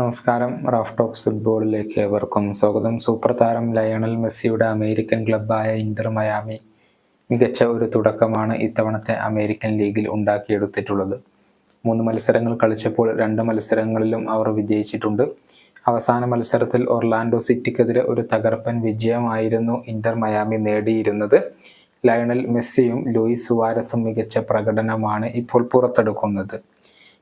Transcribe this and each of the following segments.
നമസ്കാരം. Raf talks ഫുട്ബോളിലേക്ക് ഏവർക്കും സ്വാഗതം. സൂപ്പർ താരം ലയണൽ മെസ്സിയുടെ അമേരിക്കൻ ക്ലബ്ബായ ഇന്റർ മയാമി മികച്ച ഒരു തുടക്കമാണ് ഇത്തവണത്തെ അമേരിക്കൻ ലീഗിൽ ഉണ്ടാക്കിയെടുത്തിട്ടുള്ളത്. മൂന്ന് മത്സരങ്ങൾ കളിച്ചപ്പോൾ രണ്ട് മത്സരങ്ങളിലും അവർ വിജയിച്ചിട്ടുണ്ട്. അവസാന മത്സരത്തിൽ ഒർലാൻഡോ സിറ്റിക്കെതിരെ ഒരു തകർപ്പൻ വിജയമായിരുന്നു ഇന്റർ മയാമി നേടിയിരുന്നത്. ലയണൽ മെസ്സിയും ലൂയിസ് സുവാരസും മികച്ച പ്രകടനമാണ് ഇപ്പോൾ പുറത്തെടുക്കുന്നത്.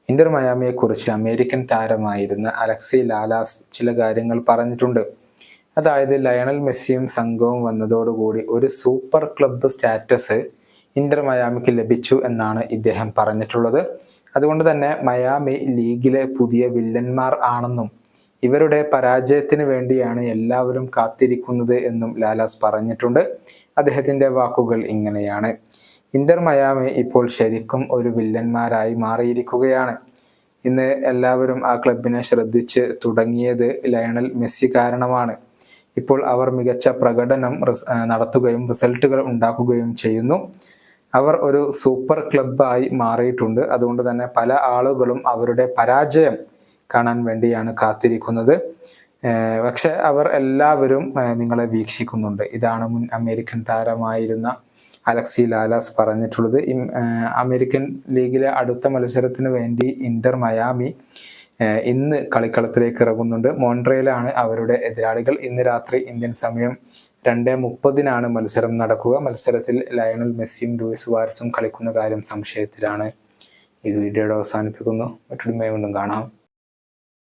ഇന്റർ മയാമിയെക്കുറിച്ച് അമേരിക്കൻ താരമായിരുന്ന അലക്സി ലാലാസ് ചില കാര്യങ്ങൾ പറഞ്ഞിട്ടുണ്ട്. അതായത് ലയണൽ മെസ്സിയും സംഘവും വന്നതോടുകൂടി ഒരു സൂപ്പർ ക്ലബ്ബ് സ്റ്റാറ്റസ് ഇന്റർ മയാമിക്ക് ലഭിച്ചു എന്നാണ് ഇദ്ദേഹം പറഞ്ഞിട്ടുള്ളത്. അതുകൊണ്ട് തന്നെ മയാമി ലീഗിലെ പുതിയ വില്ലന്മാർ ആണെന്നും ഇവരുടെ പരാജയത്തിന് വേണ്ടിയാണ് എല്ലാവരും കാത്തിരിക്കുന്നത് എന്നും ലാലാസ് പറഞ്ഞിട്ടുണ്ട്. അദ്ദേഹത്തിന്റെ വാക്കുകൾ ഇങ്ങനെയാണ്. ഇന്റർ മയാമി ഇപ്പോൾ ശരിക്കും ഒരു വില്ലന്മാരായി മാറിയിരിക്കുകയാണ്. ഇന്ന് എല്ലാവരും ആ ക്ലബിനെ ശ്രദ്ധിച്ച് തുടങ്ങിയത് ലയണൽ മെസ്സി കാരണമാണ്. ഇപ്പോൾ അവർ മികച്ച പ്രകടനം നടത്തുകയും റിസൾട്ടുകൾ ഉണ്ടാക്കുകയും ചെയ്യുന്നു. അവർ ഒരു സൂപ്പർ ക്ലബായി മാറിയിട്ടുണ്ട്. അതുകൊണ്ട് തന്നെ പല ആളുകളും അവരുടെ പരാജയം കാണാൻ വേണ്ടിയാണ് കാത്തിരിക്കുന്നത്. പക്ഷെ അവർ എല്ലാവരും നിങ്ങളെ വീക്ഷിക്കുന്നുണ്ട്. ഇതാണ് മുൻ അമേരിക്കൻ താരമായിരുന്ന അലക്സി ലാലാസ് പറഞ്ഞിട്ടുള്ളത്. അമേരിക്കൻ ലീഗിലെ അടുത്ത മത്സരത്തിന് വേണ്ടി ഇന്റർ മയാമി ഇന്ന് കളിക്കളത്തിലേക്ക് ഇറങ്ങുന്നുണ്ട്. മോൺട്രയിലാണ് അവരുടെ എതിരാളികൾ. ഇന്ന് രാത്രി ഇന്ത്യൻ സമയം രണ്ട് മുപ്പതിനാണ് മത്സരം നടക്കുക. മത്സരത്തിൽ ലയണൽ മെസ്സിയും ലൂയിസ് വാരസും കളിക്കുന്ന കാര്യം സംശയത്തിലാണ്. ഈ വീഡിയോയുടെ അവസാനിപ്പിക്കുന്നു. മറ്റൊരു കൊണ്ടും കാണാം.